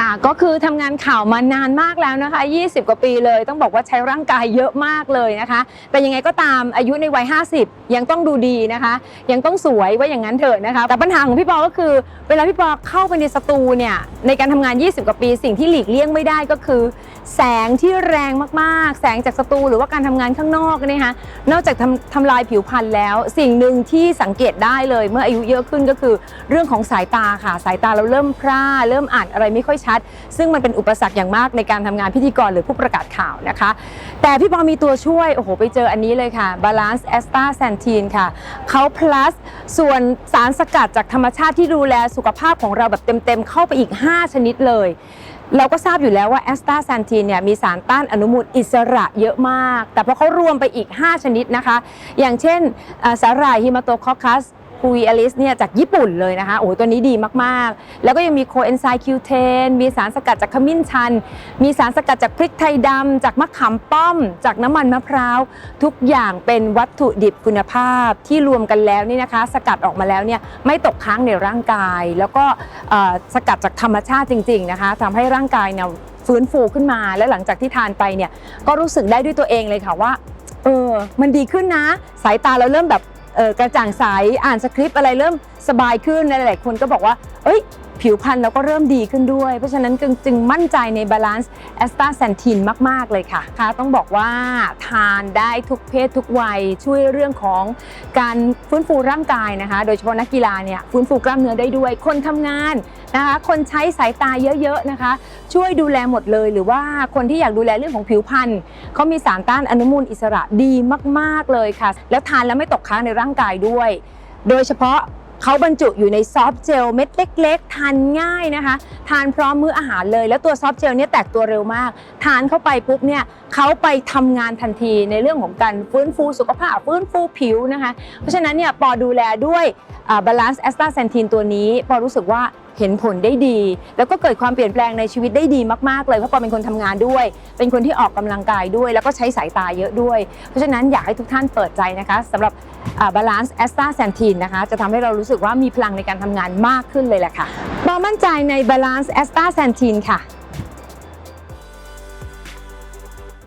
ค่ะ ก็คือทำงานข่าวมานานมากแล้วนะคะ 20 กว่าปีเลย ต้องบอกว่าใช้ร่างกายเยอะมากเลยนะคะ แต่ยังไงก็ตามอายุในวัย 50 ยังต้องดูดีนะคะ ยังต้องสวยว่าอย่างนั้นเถอะนะคะ แต่ปัญหาของพี่ปอก็คือ เวลาพี่ปอเข้าไปในสตูเนี่ย ในการทำงาน 20 กว่าปี สิ่งที่หลีกเลี่ยงไม่ได้ก็คือ แสงที่แรงมากๆ แสงจากสตูหรือว่าการทำงานข้างนอกเนยคะนอกจากทำทำลายผิวพรรณแล้ว สิ่งหนึ่งที่สังเกตได้เลย เมื่ออายุเยอะขึ้นก็คือ เรื่องของสายตาค่ะ สายตาเราเริ่มพร่า เริ่มอ่านอะไรไม่ค่อยชัด ซึ่งมันเป็นอุปสรรคอย่างมากในการทำงานพิธีกรหรือผู้ประกาศข่าวนะคะ แต่พี่ปอมีตัวช่วยโอ้โหไปเจออันนี้เลยค่ะ Balance a s t a s a n t i n ค่ะเขา plus ส่วนสารสกัดจากธรรมชาติที่ดูแลสุขภาพของเราแบบเต็มๆเข้าไปอีก 5 ชนิดเลย เราก็ทราบอยู่แล้วว่าแอสตาแซนทีนเนี่ยมีสารต้านอนุมูลอิสระเยอะมาก แต่พอเขารวมไปอีก 5 ชนิดนะคะ อย่างเช่นสาหร่ายฮิมาโตคอคัส คูอลิสเนี่ยจากญี่ปุ่นเลยนะคะโอ้ตัวนี้ดีมากๆ แล้วก็ยังมีโคเอนไซม์คิวเทนมีสารสกัดจากขมิ้นชัน มีสารสกัดจากพริกไทยดำจากมะขามป้อม จากน้ำมันมะพร้าว ทุกอย่างเป็นวัตถุดิบคุณภาพที่รวมกันแล้วนี่นะคะ สกัดออกมาแล้วเนี่ยไม่ตกค้างในร่างกาย แล้วก็สกัดจากธรรมชาติจริง ๆ นะคะทำให้ร่างกายเนี่ยฟื้นฟูขึ้นมาและหลังจากที่ทานไปเนี่ยก็รู้สึกได้ด้วยตัวเองเลยค่ะว่าเออมันดีขึ้นนะ สายตาเราเริ่มแบบ กระจ่างใสอ่านสคริปต์อะไรเริ่มสบายขึ้นหลายๆคนก็บอกว่า เอ้ย ผิวพรรณเราก็เริ่มดีขึ้นด้วย เพราะฉะนั้นจึงจึงมั่นใจในบาลานซ์แอสตาแซนทินมาก ๆ เลยค่ะค่ะ ต้องบอกว่าทานได้ทุกเพศทุกวัยช่วยเรื่องของการฟื้นฟูร่างกายนะคะ โดยเฉพาะนักกีฬาเนี่ยฟื้นฟูกล้ามเนื้อได้ด้วย คนทำงานนะคะ คนใช้สายตาเยอะๆนะคะ ช่วยดูแลหมดเลย หรือว่าคนที่อยากดูแลเรื่องของผิวพรรณเขามีสารต้านอนุมูลอิสระดีมาก ๆเลยค่ะ แล้วทานแล้วไม่ตกค้างในร่างกายด้วย โดยเฉพาะ เขาบรรจุอยู่ในซอฟต์เจลเม็ดเล็ก ๆ ทานง่ายนะคะ ทานพร้อมมื้ออาหารเลย แล้วตัวซอฟต์เจลเนี่ยแตกตัวเร็วมาก ทานเข้าไปปุ๊บเนี่ยเขาไปทำงานทันทีในเรื่องของการฟื้นฟูสุขภาพฟื้นฟูผิวนะคะ เพราะฉะนั้นเนี่ยปอดูแลด้วย บาลานซ์แอสตาแซนทีนตัวนี้ ปอรู้สึกว่าเห็นผลได้ดี แล้วก็เกิดความเปลี่ยนแปลงในชีวิตได้ดีมากๆเลย เพราะปอเป็นคนทำงานด้วย เป็นคนที่ออกกำลังกายด้วย แล้วก็ใช้สายตาเยอะด้วย เพราะฉะนั้นอยากให้ทุกท่านเปิดใจนะคะสำหรับบาลานซ์แอสตาแซนทีนนะคะจะทำให้เรารู้สึกว่ามีพลังในการทำงานมากขึ้นเลยแหละค่ะปอมั่นใจในบาลานซ์แอสตาแซนทีนค่ะ